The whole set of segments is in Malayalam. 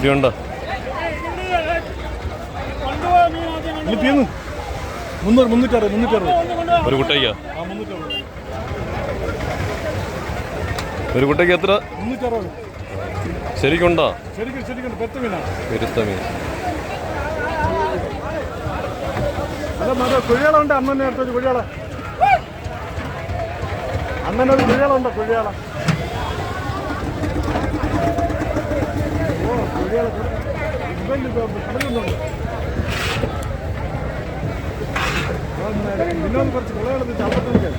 പിടിയുണ്ടോ? മുന്നൂറ് മുന്നൂറ്ററുപത് മുന്നൂറ്ററുപത്. ഒരു കുട്ടയ്ക്ക? ഒരു കുട്ടയ്ക്ക് എത്ര? മുന്നൂറ്ററുപത്. ശരിക്കുണ്ടോ? ശരിക്കും ശരിക്കും പെരുത്ത മീൻ. കുഴിയാളുണ്ട് അണ്ണനെ അടുത്തൊരു കുഴിയാള അണ്ണനൊരു കുഴിയാളുണ്ട് കുഴിയാള ഓ കുഴിയാള വിനോദ് കുറച്ച് കുളകളത്ത് ചാപ്പത്തിരിക്കാൻ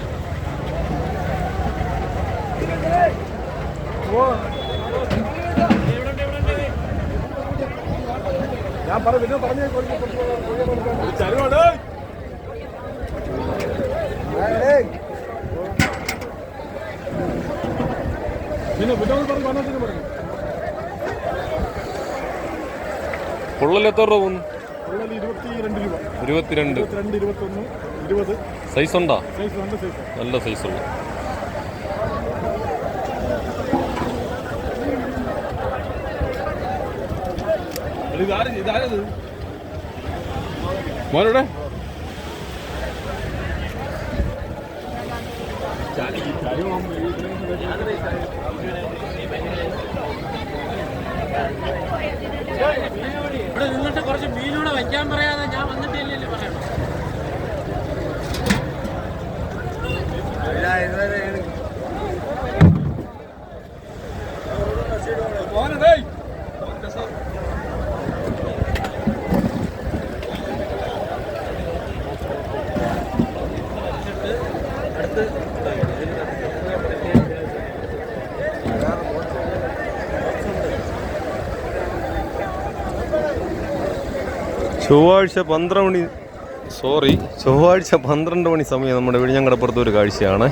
ഓ ഞാൻ പറ വിനോദ് പറഞ്ഞു ചരുവാടേ പിന്നെ വിനോദ് പറഞ്ഞു വന്നതിന് പറഞ്ഞു. പൊള്ളൽ എത്ര രൂപ പോകുന്നു ഉള്ളത് ഇരുപത്തി രൂപ. ഇരുപത്തിരണ്ട്. ഇരുപത്തിരണ്ട് ഇരുപത്തൊന്ന് ഇരുപത്. സൈസ് ഉണ്ടോ? സൈസ് നല്ല സൈസ് നല്ല സൈസുള്ള മോനോടെ? ഇവിടെ കുറച്ച് മീനൂടെ വയ്ക്കാൻ പറയാതെ ഞാൻ വന്നിട്ടില്ലല്ലോ പറയണം. ചൊവ്വാഴ്ച പന്ത്രണ്ട് മണി സോറി ചൊവ്വാഴ്ച പന്ത്രണ്ട് മണി സമയം നമ്മുടെ വിഴിഞ്ഞങ്കടപ്പുറത്ത് ഒരു കാഴ്ചയാണ്.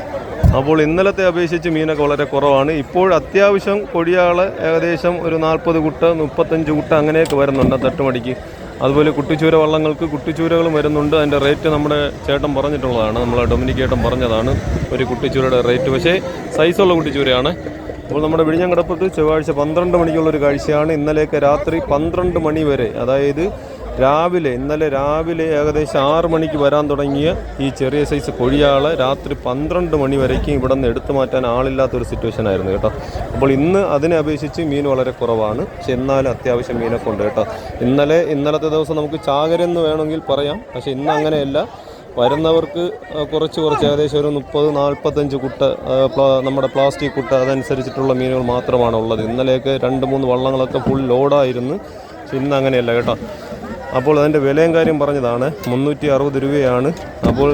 അപ്പോൾ ഇന്നലത്തെ അപേക്ഷിച്ച് മീനൊക്കെ വളരെ കുറവാണ്. ഇപ്പോൾ അത്യാവശ്യം കൊടിയാൾ ഏകദേശം ഒരു നാൽപ്പത് കുട്ട മുപ്പത്തഞ്ച് കുട്ട അങ്ങനെയൊക്കെ വരുന്നുണ്ട് തട്ടുമടിക്ക്. അതുപോലെ കുട്ടിച്ചൂര വള്ളങ്ങൾക്ക് കുട്ടിച്ചൂരകളും വരുന്നുണ്ട്. അതിന്റെ റേറ്റ് നമ്മുടെ ചേട്ടൻ പറഞ്ഞിട്ടുള്ളതാണ്. നമ്മളെ ഡൊമിനിക് ചേട്ടൻ പറഞ്ഞതാണ് ഒരു കുട്ടിച്ചൂരയുടെ റേറ്റ് പക്ഷേ സൈസുള്ള കുട്ടിച്ചൂരയാണ്. അപ്പോൾ നമ്മുടെ വിഴിഞ്ഞങ്കടപ്പുറത്ത് ചൊവ്വാഴ്ച പന്ത്രണ്ട് മണിക്കുള്ളൊരു കാഴ്ചയാണ്. ഇന്നലെയൊക്കെ രാത്രി പന്ത്രണ്ട് മണി വരെ അതായത് രാവിലെ ഇന്നലെ രാവിലെ ഏകദേശം ആറ് മണിക്ക് വരാൻ തുടങ്ങിയ ഈ ചെറിയ സൈസ് കൊഴിയാളെ രാത്രി പന്ത്രണ്ട് മണി വരയ്ക്കും ഇവിടെ നിന്ന് എടുത്തു മാറ്റാൻ ആളില്ലാത്തൊരു സിറ്റുവേഷൻ ആയിരുന്നു കേട്ടോ. അപ്പോൾ ഇന്ന് അതിനെ അപേക്ഷിച്ച് മീൻ വളരെ കുറവാണ്. പക്ഷെ എന്നാലും അത്യാവശ്യം മീനൊക്കെ ഉണ്ട് കേട്ടോ. ഇന്നലെ ഇന്നലത്തെ ദിവസം നമുക്ക് ചാകരെന്ന് വേണമെങ്കിൽ പറയാം. പക്ഷെ ഇന്ന് അങ്ങനെയല്ല. വരുന്നവർക്ക് കുറച്ച് കുറച്ച് ഏകദേശം ഒരു മുപ്പത് നാൽപ്പത്തഞ്ച് കുട്ട നമ്മുടെ പ്ലാസ്റ്റിക് കുട്ട അതനുസരിച്ചിട്ടുള്ള മീനുകൾ മാത്രമാണ് ഉള്ളത്. ഇന്നലെയൊക്കെ രണ്ട് മൂന്ന് വള്ളങ്ങളൊക്കെ ഫുൾ ലോഡായിരുന്നു ഇന്ന് അങ്ങനെയല്ല കേട്ടോ. അപ്പോൾ അതിന്റെ വിലയും കാര്യം പറഞ്ഞതാണ്. മുന്നൂറ്റി അറുപത് രൂപയാണ്. അപ്പോൾ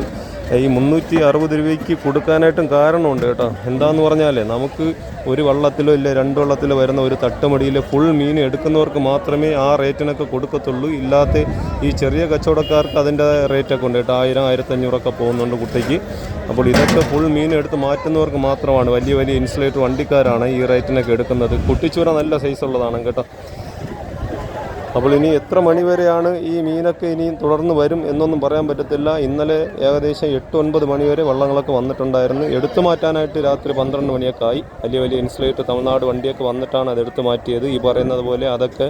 ഈ മുന്നൂറ്റി അറുപത് രൂപയ്ക്ക് കൊടുക്കാനായിട്ടും കാരണമുണ്ട് കേട്ടോ. എന്താന്ന് പറഞ്ഞാൽ നമുക്ക് ഒരു വള്ളത്തിലോ ഇല്ല രണ്ട് വള്ളത്തിലോ വരുന്ന ഒരു തട്ടുമടിയിൽ ഫുൾ മീൻ എടുക്കുന്നവർക്ക് മാത്രമേ ആ റേറ്റിനൊക്കെ കൊടുക്കത്തുള്ളൂ. ഇല്ലാത്ത ഈ ചെറിയ കച്ചവടക്കാർക്ക് അതിന്റെ റേറ്റൊക്കെ ഉണ്ട് കേട്ടോ. ആയിരം ആയിരത്തഞ്ഞൂറൊക്കെ പോകുന്നുണ്ട് കുട്ടിക്ക്. അപ്പോൾ ഇതൊക്കെ ഫുൾ മീൻ എടുത്ത് മാറ്റുന്നവർക്ക് മാത്രമാണ് വലിയ വലിയ ഇൻസുലേറ്റ് വണ്ടിക്കാരാണ് ഈ റേറ്റിനൊക്കെ എടുക്കുന്നത്. കുട്ടിച്ചൂര നല്ല സൈസ് ഉള്ളതാണ് കേട്ടോ. അപ്പോൾ ഇനി എത്ര മണിവരെയാണ് ഈ മീനൊക്കെ ഇനിയും തുടർന്ന് വരും എന്നൊന്നും പറയാൻ പറ്റത്തില്ല. ഇന്നലെ ഏകദേശം എട്ട് ഒൻപത് മണിവരെ വള്ളങ്ങളൊക്കെ വന്നിട്ടുണ്ടായിരുന്നു. എടുത്തു മാറ്റാനായിട്ട് രാത്രി പന്ത്രണ്ട് മണിയൊക്കെ ആയി. വലിയ വലിയ ഇൻസുലേറ്റ് തമിഴ്നാട് വണ്ടിയൊക്കെ വന്നിട്ടാണ് അത് എടുത്തു മാറ്റിയത്. ഈ പറയുന്നത് പോലെ അതൊക്കെ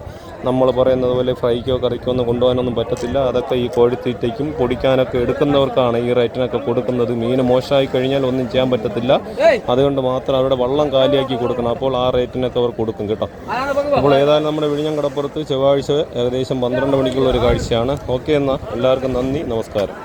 നമ്മൾ പറയുന്നത് പോലെ ഫ്രൈക്കോ കറിക്കോ ഒന്നും കൊണ്ടുപോകാനൊന്നും പറ്റത്തില്ല. അതൊക്കെ ഈ കോഴിത്തീറ്റയ്ക്കും പൊടിക്കാനൊക്കെ എടുക്കുന്നവർക്കാണ് ഈ റേറ്റിനൊക്കെ കൊടുക്കുന്നത്. മീൻ മോശമായി കഴിഞ്ഞാൽ ഒന്നും ചെയ്യാൻ പറ്റത്തില്ല. അതുകൊണ്ട് മാത്രം അവരുടെ വള്ളം കാലിയാക്കി കൊടുക്കണം. അപ്പോൾ ആ റേറ്റിനൊക്കെ അവർ കൊടുക്കും കേട്ടോ. അപ്പോൾ ഏതായാലും നമ്മുടെ വിഴിഞ്ഞം കടപ്പുറത്ത് ചൊവ്വാഴ്ച ഏകദേശം പന്ത്രണ്ട് മണിക്കുള്ള ഒരു കാഴ്ചയാണ്. ഓക്കെ എന്നാൽ എല്ലാവർക്കും നന്ദി. നമസ്കാരം.